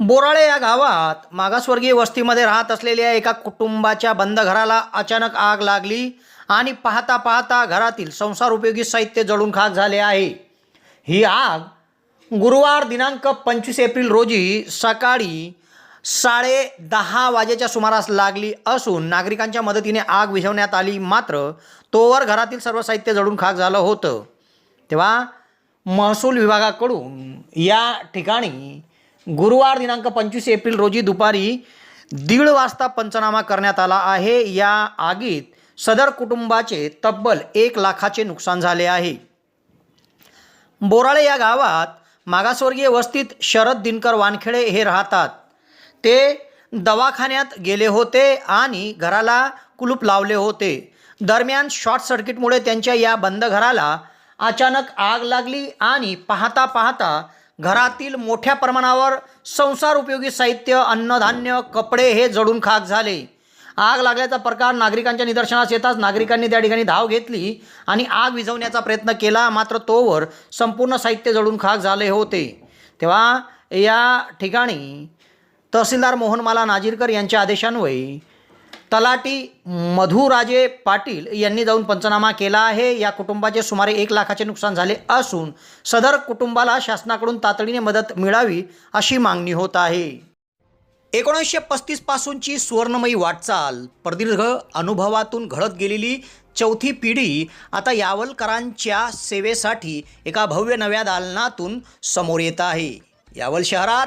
बोराळे या गावात मागासवर्गीय वस्तीमध्ये राहत असलेल्या एका कुटुंबाच्या बंद घराला अचानक आग लागली आणि पाहता पाहता घरातील संसार उपयोगी साहित्य जळून खाक झाले आहे. ही आग गुरुवार दिनांक पंचवीस एप्रिल रोजी सकाळी साडे दहा वाजेच्या सुमारास लागली असून नागरिकांच्या मदतीने आग विझवण्यात आली. मात्र तोवर घरातील सर्व साहित्य जळून खाक झालं होतं. तेव्हा महसूल विभागाकडून या ठिकाणी गुरुवार दिनांक पंचवीस एप्रिल रोजी दुपारी दीड वाजता पंचनामा करण्यात आला आहे. या आगीत सदर कुटुंबाचे तब्बल एक लाखाचे नुकसान झाले आहे. बोराळे या गावात मागासवर्गीय वस्तीत शरद दिनकर वानखेडे हे राहतात. ते दवाखान्यात गेले होते आणि घराला कुलूप लावले होते. दरम्यान शॉर्ट सर्किटमुळे त्यांच्या या बंद घराला अचानक आग लागली आणि पाहता पाहता घरातील मोठ्या प्रमाणावर संसार उपयोगी साहित्य अन्नधान्य कपडे हे जडून खाक झाले. आग लागल्याचा प्रकार नागरिकांच्या निदर्शनास येताच नागरिकांनी त्या ठिकाणी धाव घेतली आणि आग विझवण्याचा प्रयत्न केला. मात्र तोवर संपूर्ण साहित्य जळून खाक झाले होते. तेव्हा या ठिकाणी तहसीलदार मोहनमाला नाजीरकर यांच्या आदेशान्वये तलाटी मधुराजे पाटील यांनी जाऊन पंचनामा केला आहे. या कुटुंबाचे सुमारे एक लाखाचे नुकसान झाले असून सदर कुटुंबाला शासनाकडून तातडीने मदत मिळावी अशी मागणी होत आहे. एकोणीसशे पस्तीसपासूनची सुवर्णमयी वाटचाल प्रदीर्घ अनुभवातून घडत गेलेली चौथी पिढी आता यावलकरांच्या सेवेसाठी एका भव्य नव्या दालनातून समोर येत आहे. यावल शहरात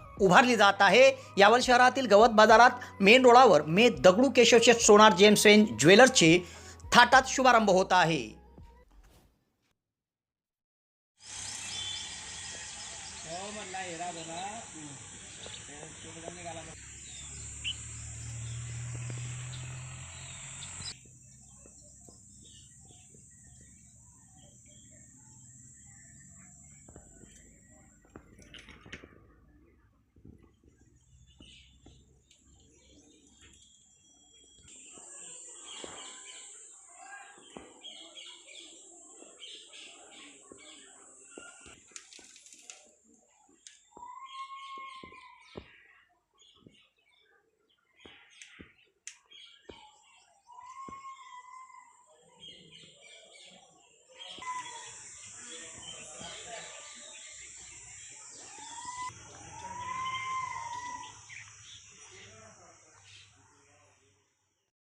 उभारली जात आहे. यावर शहरातील गवत बाजारात मेन रोडावर मे दगडू केशवचे सोनार जेम्स वेन ज्वेलर्सचे थाटात शुभारंभ होत आहे. हो